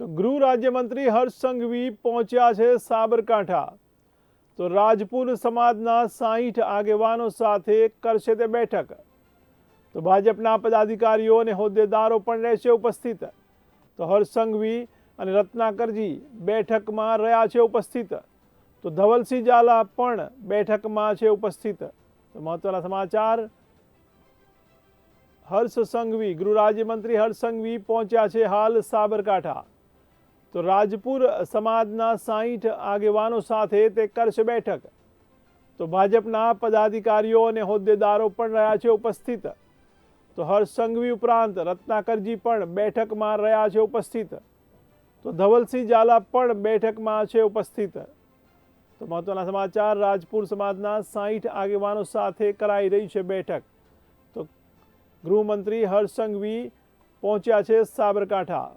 તો ગૃહ રાજ્યમંત્રી હર્ષ સંઘવી પહોંચ્યા છે સાબરકાંઠા. તો રાજપૂત સમાજના સાહીઠ આગેવાનો સાથે કરશે તે બેઠક. તો ભાજપના પદાધિકારીઓ અને હોદ્દેદારો પણ રહેશે ઉપસ્થિત. તો હર્ષ સંઘવી અને રત્નાકરજી બેઠકમાં રહ્યા છે ઉપસ્થિત. તો ધવલસિંહ ઝાલા પણ બેઠકમાં છે ઉપસ્થિત. તો મહત્વના સમાચાર. હર્ષ સંઘવી, ગૃહ રાજ્યમંત્રી હર્ષ સંઘવી પહોંચ્યા છે હાલ સાબરકાંઠા. તો રાજપુર સમાજના સાહીઠ આગેવાનો સાથે તે કરશે બેઠક. તો ભાજપના પદાધિકારીઓ અને હોદ્દેદારો પણ રહ્યા છે ઉપસ્થિત. તો હર્ષ સંઘવી ઉપરાંત રત્નાકરજી પણ બેઠકમાં રહ્યા છે ઉપસ્થિત. તો ધવલસિંહ ઝાલા પણ બેઠકમાં છે ઉપસ્થિત. તો મહત્વના સમાચાર, રાજપુર સમાજના સાહીઠ આગેવાનો સાથે કરાઈ રહી છે બેઠક. તો ગૃહમંત્રી હર્ષ સંઘવી પહોંચ્યા છે સાબરકાંઠા.